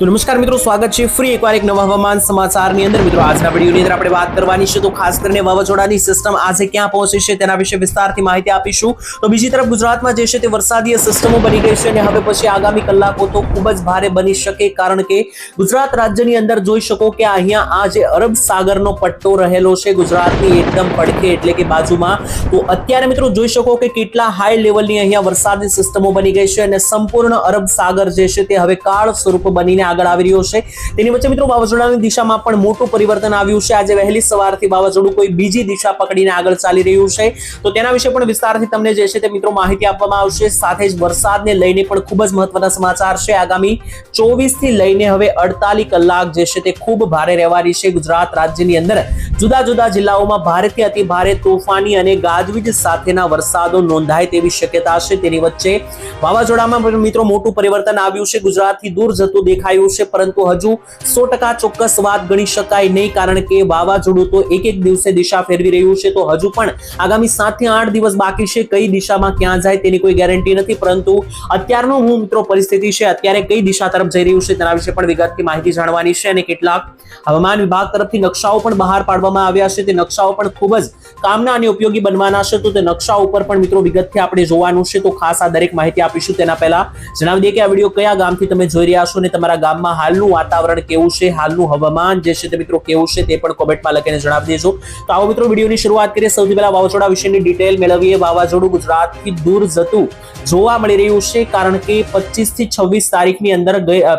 તો નમસ્કાર મિત્રો, સ્વાગત છે ફ્રી એકવાર એક નવા હવામાન સમાચારની અંદર. મિત્રો, આજના વિડીયોની અંદર આપણે વાત કરવાની છે તો ખાસ કરીને વાવાઝોડાની સિસ્ટમ આજે ક્યાં પહોંચી છે તેના વિશે વિસ્તારથી માહિતી આપીશું. તો બીજી તરફ ગુજરાતમાં જે છે તે વરસાદીય સિસ્ટમો બની ગઈ છે અને હવે પછી આગામી કલાકો તો ખૂબ જ ભારે બની શકે કારણ કે ગુજરાત રાજ્યની અંદર જોઈ શકો કે અહીંયા આ જે અરબ સાગરનો પટ્ટો રહેલો છે ગુજરાતની એકદમ પડખે એટલે કે બાજુમાં. તો અત્યારે મિત્રો જોઈ શકો કે કેટલા હાઈ લેવલની અહીંયા વરસાદની સિસ્ટમો બની ગઈ છે અને સંપૂર્ણ અરબ સાગર જે છે તે હવે કાળ સ્વરૂપ બનીને આગળ આવી રહ્યો છે. તેની વચ્ચે મિત્રો વાવાઝોડાની દિશામાં પણ મોટું પરિવર્તન આવ્યું છે. આજે વહેલી સવારથી વાવાઝોડું કોઈ બીજી દિશા પકડીને આગળ ચાલી રહ્યું છે. તો તેના વિશે પણ વિસ્તારથી તમને જે છે તે મિત્રો માહિતી આપવામાં આવશે. સાથે જ વરસાદને લઈને પણ ખૂબ જ મહત્વના સમાચાર છે. આગામી ચોવીસથી લઈને હવે અડતાલીસ કલાક જે છે તે ખૂબ ભારે રહેવાની છે. ગુજરાત રાજ્યની અંદર જુદા જુદા જિલ્લાઓમાં ભારેથી અતિ ભારે તોફાની અને ગાજવીજ સાથેના વરસાદો નોંધાય તેવી શક્યતા છે. તેની વચ્ચે વાવાઝોડામાં મિત્રો મોટું પરિવર્તન આવ્યું છે. ગુજરાતથી દૂર જતું દેખાયું છે, પરંતુ હજુ સો ચોક્કસ વાત ગણી શકાય નહીં, કારણ કે વાવાઝોડું તો એક એક દિવસે દિશા ફેરવી રહ્યું છે, તો હજુ પણ આગામી સાતથી આઠ દિવસ બાકી છે, કઈ દિશામાં ક્યાં જાય તેની કોઈ ગેરંટી નથી, પરંતુ અત્યારનો હું મિત્રો પરિસ્થિતિ છે, અત્યારે કઈ દિશા તરફ જઈ રહ્યું છે તેના વિશે પણ વિગતથી માહિતી જાણવાની છે, અને કેટલાક હવામાન વિભાગ તરફથી નકશાઓ પણ બહાર પાડવામાં આવ્યા છે, તે નકશાઓ પણ ખૂબ જ કામના અને ઉપયોગી બનવાના છે, તો તે નકશા ઉપર પણ મિત્રો વિગતથી આપણે જોવાનું છે, તો ખાસ આ દરેક માહિતી આપીશું, તેના પહેલા જણાવી દઈએ કે આ વીડિયો કયા ગામથી તમે જોઈ રહ્યા છો અને તમારા ગામમાં હાલનું વાતાવરણ કેવું છે? હાલનું હવામાન જે છે તે મિત્રો કેવું છે તે પણ કોમેન્ટમાં લખીને જણાવી દેજો. તો આવો મિત્રો વિડીયોની શરૂઆત કરીએ. સૌથી પહેલા વાવાઝોડા વિશેની ડિટેલ મેળવીએ. વાવાઝોડું ગુજરાતથી દૂર જતું જોવા મળી રહ્યું છે કારણ કે પચીસથી છવ્વીસ તારીખની અંદર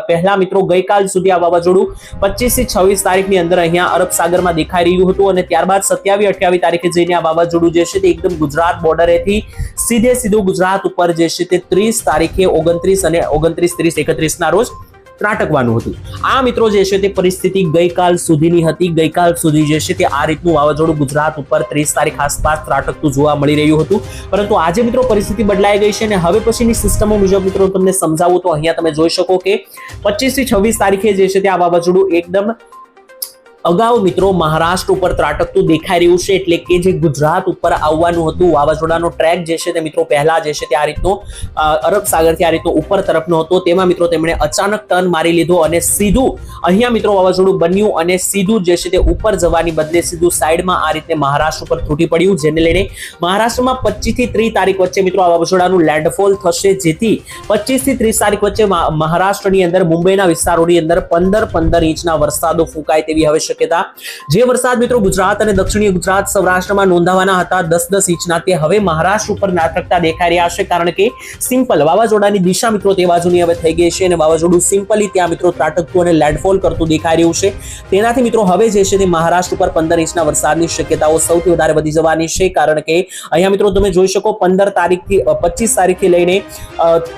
પહેલા મિત્રો ગઈકાલ સુધી આ વાવાઝોડું પચીસથી છવ્વીસ તારીખની અંદર અહીંયા અરબ સાગરમાં દેખાઈ રહ્યું હતું અને ત્યારબાદ સત્યાવીસ અઠ્યાવીસ તારીખે જઈને આ વાવાઝોડું જે છે તે એકદમ ગુજરાત બોર્ડરેથી સીધે સીધું ગુજરાત ઉપર જે છે તે ત્રીસ તારીખે ઓગણત્રીસ અને ઓગણત્રીસ ત્રીસ એકત્રીસ ના રોજ ત્રાટકવાનું હતું. આ મિત્રો જે છે તે પરિસ્થિતિ ગઈકાલ સુધીની હતી. ગઈકાલ સુધી જે છે તે આ રીતનું વાવાઝોડું ગુજરાત ઉપર ત્રીસ તારીખ આસપાસ ત્રાટકતું જોવા મળી રહ્યું હતું. પરંતુ આજે મિત્રો પરિસ્થિતિ બદલાઈ ગઈ છે અને હવે પછીની સિસ્ટમો મુજબ મિત્રો તમને સમજાવું તો અહીંયા તમે જોઈ શકો કે પચીસથી છવ્વીસ તારીખે જે છે તે આ વાવાઝોડું એકદમ અગાઉ મિત્રો મહારાષ્ટ્ર ઉપર ત્રાટકતું દેખાઈ રહ્યું છે એટલે કે જે ગુજરાત ઉપર આવવાનું હતું, વાવાઝોડાનો ટ્રેક જે છે તે મિત્રો પહેલા જે છે તે આ રીતનો અરબ સાગરથી આ રીતનો ઉપર તરફનો હતો. તેમાં મિત્રો તેમણે અચાનક ટર્ન મારી લીધો અને સીધું અહીંયા મિત્રો વાવાઝોડું બન્યું અને સીધું જે છે તે ઉપર જવાની બદલે સીધું સાઈડમાં આ રીતે મહારાષ્ટ્ર ઉપર તૂટી પડ્યું, જેને લઈને મહારાષ્ટ્રમાં પચીસથી ત્રીસ તારીખ વચ્ચે મિત્રો આ વાવાઝોડાનું લેન્ડફોલ થશે. જેથી પચીસથી ત્રીસ તારીખ વચ્ચે મહારાષ્ટ્રની અંદર મુંબઈના વિસ્તારોની અંદર પંદર પંદર ઇંચના વરસાદો ફૂંકાય તેવી હવે શક્યતા જે વરસાદ મિત્રો ગુજરાત અને દક્ષિણીય ગુજરાત સૌરાષ્ટ્રમાં નોંધાવાના હતા દસ દસ ઇંચના તે હવે મહારાષ્ટ્ર ઉપર નાટકતા દેખાઈ રહ્યા છે, કારણ કે સિમ્પલ વાવાઝોડાની દિશા મિત્રો તે બાજુની હવે થઈ ગઈ છે અને વાવાઝોડું સિમ્પલી ત્યાં મિત્રો ત્રાટકતું અને લેન્ડફોલ કરતું દેખાઈ રહ્યું છે. તેનાથી મિત્રો હવે જે છે તે મહારાષ્ટ્ર ઉપર પંદર ઇંચના વરસાદની શક્યતાઓ સૌથી વધારે વધી જવાની છે, કારણ કે અહીંયા મિત્રો તમે જોઈ શકો પંદર તારીખથી પચીસ તારીખથી લઈને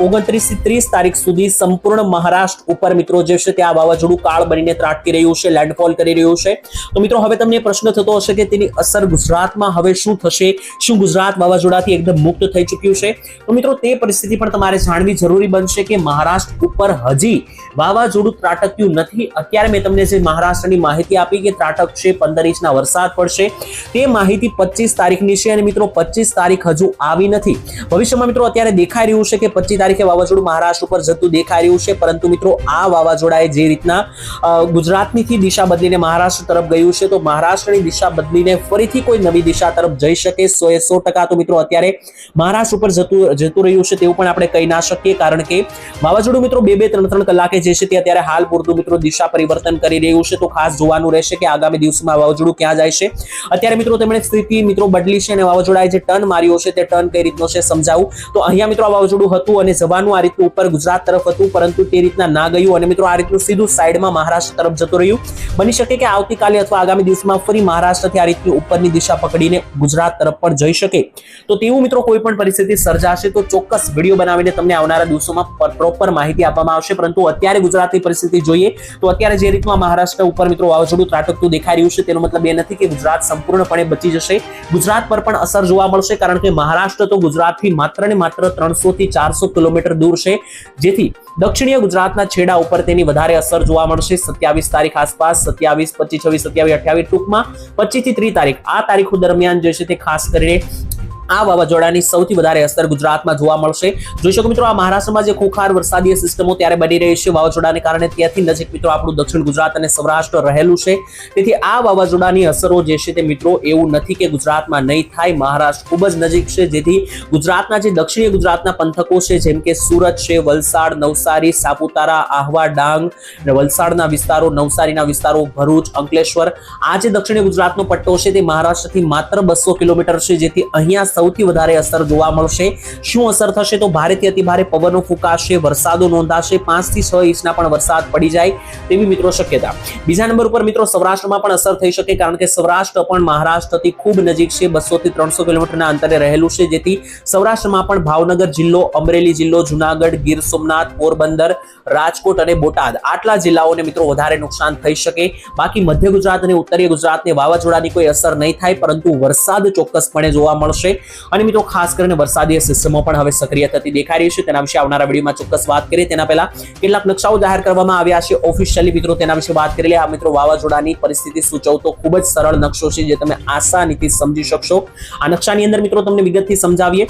ઓગણત્રીસથી ત્રીસ તારીખ સુધી સંપૂર્ણ મહારાષ્ટ્ર ઉપર મિત્રો જે છે તે આ વાવાઝોડું કાળ બનીને ત્રાટકી રહ્યું છે લેન્ડફોલ કરી રહ્યું છે. તો મિત્રો, હવે તમને પ્રશ્ન થતો હશે કે તેની અસર ગુજરાતમાં હવે શું થશે? શું ગુજરાત વાવાઝોડાથી એકદમ મુક્ત થઈ ચૂક્યું છે? તો મિત્રો, તે પરિસ્થિતિ પણ તમારે જાણવી જરૂરી બનશે કે મહારાષ્ટ્ર ઉપર હજી વાવાઝોડું ત્રાટક્યું નથી. અત્યારે મેં તમને જે મહારાષ્ટ્રની માહિતી આપી કે ત્રાટકશે પંદર ઇંચના વરસાદ પડશે. તે માહિતી પચીસ તારીખની છે અને મિત્રો પચીસ તારીખ હજુ આવી નથી. ભવિષ્યમાં મિત્રો, અત્યારે દેખાઈ રહ્યું છે કે પચીસ તારીખે વાવાઝોડું મહારાષ્ટ્ર ઉપર જતું દેખાઈ રહ્યું છે. પરંતુ મિત્રો, આ વાવાઝોડાએ જે રીતના ગુજરાતની દિશા બદલીને મહારાષ્ટ્ર તરફ ગયું છે, તો મહારાષ્ટ્રની દિશા બદલીને ફરીથી કોઈ નવી દિશા તરફ જઈ શકે સો એ સો ટકા. તો મિત્રો, અત્યારે મહારાષ્ટ્ર ઉપર જતું જતું રહ્યું છે તેવું પણ આપણે કહી ના શકીએ, કારણ કે વાવાઝોડું મિત્રો બે બે ત્રણ ત્રણ કલાકે જે છે તે અત્યારે હાલ પૂરતું મિત્રો દિશા પરિવર્તન કરી રહ્યું છે, તો ખાસ જોવાનું રહેશે કે આગામી દિવસમાં વાવાઝોડું ક્યાં જાય છે. અત્યારે મિત્રો તેમણે સ્થિતિ મિત્રો બદલી છે અને વાવાઝોડાએ જે ટર્ન માર્યો છે તે ટર્ન કઈ રીતનો છે સમજાવું. તો અહીંયા મિત્રો આ વાવાઝોડું હતું અને જવાનું આ રીતનું ઉપર ગુજરાત તરફ હતું, પરંતુ તે રીતના ના ગયું અને મિત્રો આ રીતનું સીધું સાઈડમાં મહારાષ્ટ્ર તરફ જતું રહ્યું. બની શકે કે આવતીકાલે અથવા આગામી દિવસમાં ફરી મહારાષ્ટ્રથી આ રીતની ઉપરની દિશા પકડીને ગુજરાત તરફ પણ જઈ શકે. તો તેવું મિત્રો કોઈ પણ પરિસ્થિતિ સર્જાશે તો ચોક્કસ વીડિયો બનાવીને તમને આવનારા દિવસોમાં પ્રોપર માહિતી આપવામાં આવશે. પરંતુ અત્યારે ગુજરાતની પરિસ્થિતિ જોઈએ તો અત્યારે જે રીતમાં મહારાષ્ટ્ર ઉપર મિત્રો વાવાઝોડું ત્રાટકતું દેખાઈ રહ્યું છે, તેનો મતલબ એ નથી કે ગુજરાત સંપૂર્ણપણે બચી જશે. ગુજરાત પર પણ અસર જોવા મળશે કારણ કે મહારાષ્ટ્ર તો ગુજરાતથી માત્ર ને માત્ર ત્રણસો થી ચારસો કિલોમીટર દૂર છે. જેથી દક્ષિણીય ગુજરાતના છેડા ઉપર તેની વધારે અસર જોવા મળશે. સત્યાવીસ તારીખ આસપાસ, સત્યાવીસ પચીસ, છવ્વીસ, સત્યાવીસ, અઠ્યાવીસ ટૂંકમાં પચીસથી ત્રીસ તારીખ. આ તારીખો દરમિયાન જે છે તે ખાસ કરીને આ વાવાઝોડાની સૌથી વધારે અસર ગુજરાતમાં જોવા મળશે. જોઈ શકો મિત્રો, આ મહારાષ્ટ્રમાં જે ખુખાર વરસાદી સિસ્ટમો ત્યારે બની રહી છે, વાવાઝોડાને કારણે ત્યાંથી નજીક મિત્રો આપણું દક્ષિણ ગુજરાત અને સૌરાષ્ટ્ર રહેલું છે. તેથી આ વાવાઝોડાની અસરો જે છે તે મિત્રો એવું નથી કે ગુજરાતમાં નહીં થાય. મહારાષ્ટ્ર ખૂબ જ નજીક છે, જેથી ગુજરાતના જે દક્ષિણ ગુજરાતના પંથકો છે, જેમ કે સુરત છે, વલસાડ, નવસારી, સાપુતારા, આહવા, ડાંગ અને વલસાડના વિસ્તારો, નવસારીના વિસ્તારો, ભરૂચ, અંકલેશ્વર આ જે દક્ષિણ ગુજરાતનો પટ્ટો છે તે મહારાષ્ટ્રથી માત્ર બસો કિલોમીટર છે, જેથી અહીંયા સૌથી વધારે અસર જોવા મળશે. શું અસર થશે તો ભારેથી અતિભારે પવનો ફૂંકાશે, વરસાદો નોંધાશે પાંચથી છ ઇંચના પણ વરસાદ પડી જાય તેવી મિત્રો શક્યતા. બીજા નંબર ઉપર મિત્રો સૌરાષ્ટ્રમાં પણ અસર થઈ શકે કારણ કે સૌરાષ્ટ્ર પણ મહારાષ્ટ્રથી ખૂબ નજીક છે. બસો થી ત્રણસો કિલોમીટરના અંતરે રહેલું છે, જેથી સૌરાષ્ટ્રમાં પણ ભાવનગર જિલ્લો, અમરેલી જિલ્લો, જુનાગઢ, ગીર સોમનાથ, પોરબંદર, રાજકોટ અને બોટાદ આટલા જિલ્લાઓને મિત્રો વધારે નુકસાન થઈ શકે. બાકી મધ્ય ગુજરાત અને ઉત્તરીય ગુજરાતને વાવાઝોડાની કોઈ અસર નહીં થાય, પરંતુ વરસાદ ચોક્કસપણે જોવા મળશે. અને મિત્રો, ખાસ કરીને વરસાદી સિસ્ટમો પણ હવે સક્રિય થતી દેખાઈ રહી છે. તેના વિશે આવનારા વિડીયોમાં ચોક્કસ વાત કરીએ. તેના પહેલા કેટલાક નકશાઓ જાહેર કરવામાં આવ્યા છે. ઓફિશિયલી મિત્રો, તેના વિશે વાત કરી લે આ મિત્રો, વાવાઝોડાની પરિસ્થિતિ સૂચવતો ખૂબ જ સરળ નકશો છે, જે તમે આસાનીથી સમજી શકશો. આ નકશાની અંદર મિત્રો, તમને વિગતથી સમજાવીએ.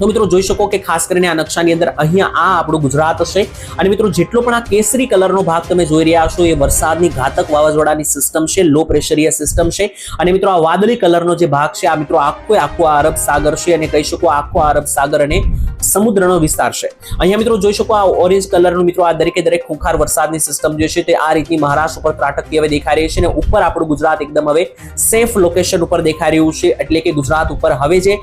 તો મિત્રો જોઈ શકો કે ખાસ કરીને આ નકશાની અંદર અહીંયા આ આપણું ગુજરાત હશે. અને મિત્રો જેટલો પણ આ કેસરી કલરનો ભાગ તમે જોઈ રહ્યા છો, એ વરસાદની ઘાતક વાવાઝોડાની સિસ્ટમ છે લો પ્રેશરીય સિસ્ટમ છે. અને મિત્રો આ વાદળી કલરનો જે ભાગ છે, આ મિત્રો આખો આખો અરબ સાગર છે અને કહી શકો આખો અરબ સાગર અને સમુદ્રનો વિસ્તાર છે. અહીંયા મિત્રો જોઈ શકો આ ઓરેન્જ કલરનું મિત્રો આ દરેકે દરેક ખૂંખાર વરસાદની સિસ્ટમ જે છે તે આ રીતની મહારાષ્ટ્ર ઉપર ત્રાટકતી હવે દેખાઈ રહી છે અને ઉપર આપણું ગુજરાત એકદમ હવે સેફ લોકેશન ઉપર દેખાઈ રહ્યું છે. એટલે કે ગુજરાત ઉપર હવે જે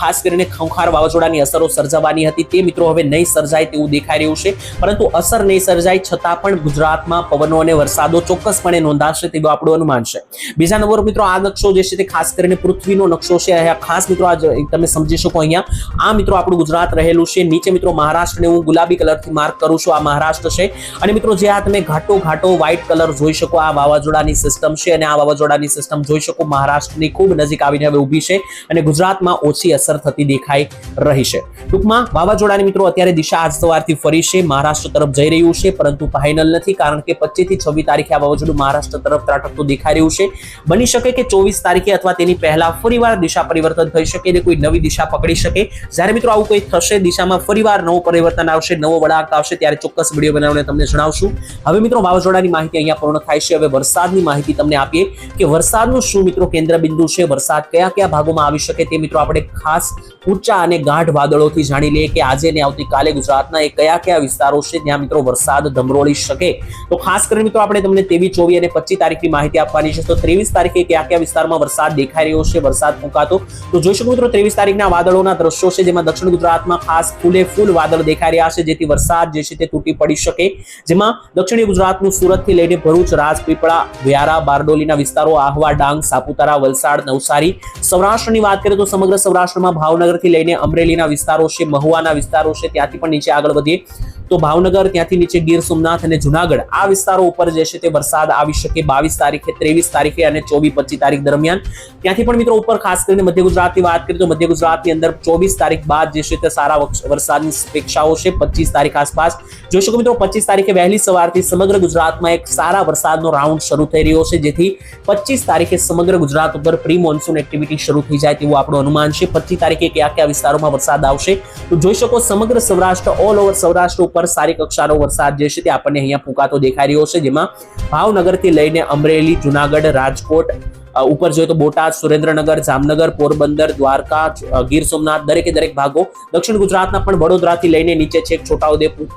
ખાસ કરીને ખૂંખાર વાવાઝોડાની અસરો સર્જાવાની હતી તે મિત્રો હવે નહીં સર્જાય તેવું દેખાઈ રહ્યું છે. પરંતુ અસર નહીં સર્જાય છતાં પણ ગુજરાતમાં પવનો અને વરસાદો ચોક્કસપણે નોંધાશે તેવું આપણું અનુમાન છે. બીજા નંબર મિત્રો આ નકશો જે છે તે ખાસ કરીને પૃથ્વીનો નકશો છે. ખાસ મિત્રો આ તમે સમજી શકો અહીંયા. આ મિત્રો આપણું ગુજરાત રહેલું છે. નીચે મિત્રો મહારાષ્ટ્રને હું ગુલાબી કલરથી માર્ક કરું છું. આ મહારાષ્ટ્ર છે. અને મિત્રો જે આ તમે ઘાટો ઘાટો વ્હાઇટ કલર જોઈ શકો, આ વાવાઝોડાની સિસ્ટમ છે અને આ વાવાઝોડાની સિસ્ટમ જોઈ શકો, મહારાષ્ટ્રની ખૂબ નજીક આવીને હવે ઊભી છે અને ગુજરાતમાં ઓછી અસર થતી દેખાઈ રહી છે. ટૂંકમાં, વાવાઝોડાની મિત્રો અત્યારે દિશા આજ સવારથી ફરી છે. મહારાષ્ટ્ર તરફ જઈ રહ્યું છે, પરંતુ ફાઇનલ નથી, કારણ કે પચીસથી છવ્વીસ તારીખે આ વાવાઝોડું મહારાષ્ટ્ર તરફ ત્રાટકતું દેખાઈ રહ્યું છે. બની શકે કે ચોવીસ તારીખે અથવા તેની પહેલા ફરીવાર દિશા પરિવર્તન થઈ શકે અને કોઈ નવી દિશા પકડી શકે. જ્યારે મિત્રો આવું કોઈ થશે. દિશામાં ફરીવાર નવું પરિવર્તન આવશે, નવો વળાંક આવશે. ત્યારે ચોક્કસ વીડિયો બનાવીને તમને જણાવશું. હવે મિત્રો, વાવાઝોડાની માહિતી અહીંયા પૂર્ણ થાય છે. હવે વરસાદની માહિતી તમને આપીએ કે વરસાદનું શું મિત્રો કેન્દ્ર બિંદુ છે? વરસાદ કયા કયા ભાગોમાં આવી શકે તે મિત્રો આપણે ખાસ ઊંચા અને ગાઢ વાદળોથી જાણી લઈએ કે આજે ને આવતીકાલે ગુજરાતના એ કયા કયા વિસ્તારો છે જ્યાં મિત્રો વરસાદ ધમરોળી શકે. તો ખાસ કરીને મિત્રો, આપણે તમને તેવી ચોવીસ અને પચીસ તારીખની માહિતી આપવાની છે. તો ત્રેવીસ તારીખે કયા કયા વિસ્તારમાં વરસાદ દેખાઈ રહ્યો છે? વરસાદ ફૂંકાતો. તો જોઈ શકો મિત્રો, ત્રેવીસ તારીખના વાદળોના દ્રશ્યો છે, જેમાં દક્ષિણ ગુજરાતમાં ખાસ ફૂલે ફૂલ વાદળ દેખાઈ રહ્યા છે, જેથી વરસાદ જે છે તે તૂટી પડી શકે. જેમાં દક્ષિણી ગુજરાતનું સુરતથી લઈને ભરૂચ, રાજપીપળા, વ્યારા, બારડોલીના વિસ્તારો, આહવા, ડાંગ, સાપુતારા, વલસાડ, નવસારી, સૌરાષ્ટ્રની વાત કરીએ તો સમગ્ર સૌરાષ્ટ્રમાં ભાવનગરથી લઈને અમરેલીના વિસ્તારો છે, મહુવાના વિસ્તારો છે, ત્યાંથી પણ નીચે આગળ વધીએ તો ભાવનગર, ત્યાંથી નીચે ગીર સોમનાથ અને જુનાગઢ. આ વિસ્તારો ઉપર જે છે તે વરસાદ આવી શકે બાવીસ તારીખે, ત્રેવીસ તારીખે અને ચોવીસ, પચીસ તારીખ દરમિયાન. ત્યાંથી પણ મિત્રો ઉપર ખાસ કરીને મધ્ય ગુજરાતની વાત કરીએ તો મધ્ય ગુજરાતની અંદર ચોવીસ તારીખ બાદ જે છે તે સારા વરસાદની અપેક્ષાઓ છે પચીસ તારીખ આસપાસ. જોઈ શકો મિત્રો, પચીસ તારીખે વહેલી સવારથી સમગ્ર ગુજરાતમાં એક સારા વરસાદનો રાઉન્ડ શરૂ થઈ રહ્યો છે, જેથી પચીસ તારીખે સમગ્ર ગુજરાત ઉપર પ્રી મોન્સૂન એક્ટિવિટી શરૂ થઈ જાય તેવું આપણું અનુમાન છે. પચીસ તારીખે કયા કયા વિસ્તારોમાં વરસાદ આવશે? તો જોઈ શકો સમગ્ર સૌરાષ્ટ્ર ઓલ ઓવર સૌરાષ્ટ્ર ઉપર સારી કક્ષાનો વરસાદ જે છે તે આપણને અહીંયા ફૂંકાતો દેખાઈ રહ્યો છે, જેમાં ભાવનગરથી લઈને અમરેલી, જુનાગઢ, રાજકોટ ઉપર જોઈએ તો બોટાદ, સુરેન્દ્રનગર, જામનગર, પોરબંદર, દ્વારકા ગીર સોમનાથ, દરેકે દરેક ભાગો દક્ષિણ ગુજરાતના પણ વડોદરાથી લઈને નીચે છેક છોટાઉદેપુર.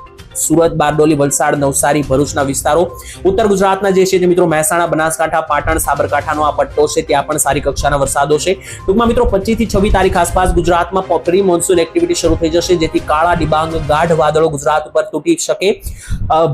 સુરત, બારડોલી, વલસાડ, નવસારી, ભરૂચના વિસ્તારો. ઉત્તર ગુજરાતના જે છે તે મિત્રો મહેસાણા, બનાસકાંઠા, પાટણ, સાબરકાંઠાનો આ પટ્ટો છે, ત્યાં પણ સારી કક્ષાના વરસાદો છે. ટૂંકમાં મિત્રો પચીસથી છવ્વીસ તારીખ આસપાસ ગુજરાતમાં પ્રી મોન્સૂન એક્ટિવિટી શરૂ થઈ જશે, જેથી કાળા ડિબાંગ, ગાઢ વાદળો ગુજરાત ઉપર તૂટી શકે.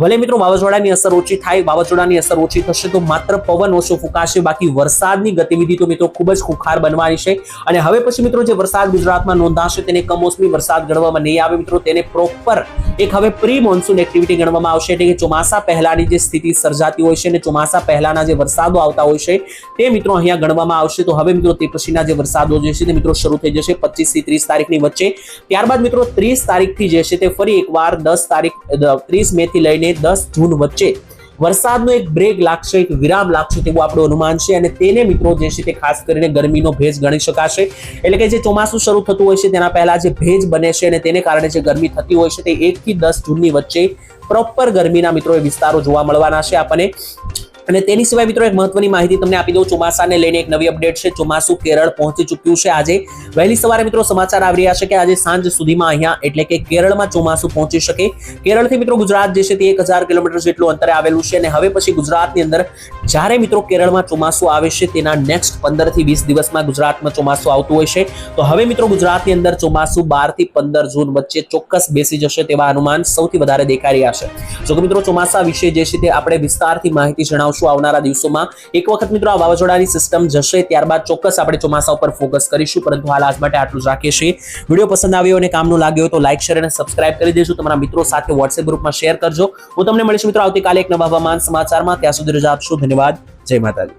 ભલે મિત્રો વાવાઝોડાની અસર ઓછી થાય, વાવાઝોડાની અસર ઓછી થશે તો માત્ર પવન ઓછો ફૂંકાશે, બાકી વરસાદની ગતિવિધિ તો મિત્રો ખૂબ જ ખુખાર બનવાની છે. અને હવે પછી મિત્રો જે વરસાદ ગુજરાતમાં નોંધાશે તેને કમોસમી વરસાદ ગણવામાં નહીં આવે મિત્રો, તેને પ્રોપર એક હવે પ્રી મોન્સૂન એક્ટિવિટી ગણવામાં આવશે એટલે કે ચોમાસા પહેલાની જે સ્થિતિ સર્જાતી હોય છે અને ચોમાસા પહેલાના જે વરસાદો આવતા હોય છે તે મિત્રો અહીંયા ગણવામાં આવશે. તો હવે મિત્રો તે પછીના જે વરસાદો જે છે તે મિત્રો શરૂ થઈ જશે પચીસથી ત્રીસ તારીખની વચ્ચે. ત્યારબાદ મિત્રો ત્રીસ તારીખથી જે છે તે ફરી એકવાર દસ તારીખ ત્રીસ મે થી લઈને દસ જૂન વચ્ચે વરસાદનો એક બ્રેક લાગશે, એક વિરામ લાગશે તેવું આપણું અનુમાન છે અને તેને મિત્રો જે છે તે ખાસ કરીને ગરમીનો ભેજ ગણી શકાશે. એટલે કે જે ચોમાસું શરૂ થતું હોય છે તેના પહેલા જે ભેજ બને છે અને તેને કારણે જે ગરમી થતી હોય છે તે એક થી દસ જૂનની વચ્ચે પ્રોપર ગરમીના મિત્રો એ વિસ્તારો જોવા મળવાના છે. આપણને અને તેની સિવાય મિત્રો એક મહત્વની માહિતી તમને આપી દઉં, ચોમાસાને લઈને એક નવી અપડેટ છે. ચોમાસું કેરળ પહોંચી ચૂક્યું છે. આજે વહેલી સવારે મિત્રો સમાચાર આવી રહ્યા છે કે આજે સાંજ સુધીમાં અહીંયા એટલે કે કેરળમાં ચોમાસું પહોંચી શકે. કેરળથી મિત્રો ગુજરાત જે છે તે એક હજાર કિલોમીટર જેટલું અંતરે આવેલું છે અને હવે પછી ગુજરાતની અંદર જ્યારે મિત્રો કેરળમાં ચોમાસું આવે છે તેના નેક્સ્ટ પંદરથી વીસ દિવસમાં ગુજરાતમાં ચોમાસું આવતું હોય છે. તો હવે મિત્રો ગુજરાતની અંદર ચોમાસું બારથી પંદર જૂન વચ્ચે ચોક્કસ બેસી જશે તેવા અનુમાન સૌથી વધારે દેખાઈ રહ્યા છે. જોકે મિત્રો ચોમાસા વિશે જે છે તે આપણે વિસ્તારથી માહિતી જણાવશું. આવનારા દિવસોમાં એક વખત મિત્રો આ વાવાઝોડાની સિસ્ટમ જશે, ત્યારબાદ ચોક્કસ આપણે ચોમાસા ઉપર ફોકસ કરીશું, પરંતુ હાલ આજ માટે આટલું જ રાખીએ છીએ. વીડિયો પસંદ આવ્યો અને કામનું લાગ્યો તો લાઇક શેર અને સબસ્ક્રાઇબ કરી દેજો. તમારા મિત્રો સાથે વોટ્સએપ ગ્રુપમાં શેર કરજો. હું તમને મળીશ મિત્રો આવતીકાલે એક નવા હવામાન સમાચારમાં. ત્યાં સુધી રજા આપશો. ધન્યવાદ. જય માતાજી.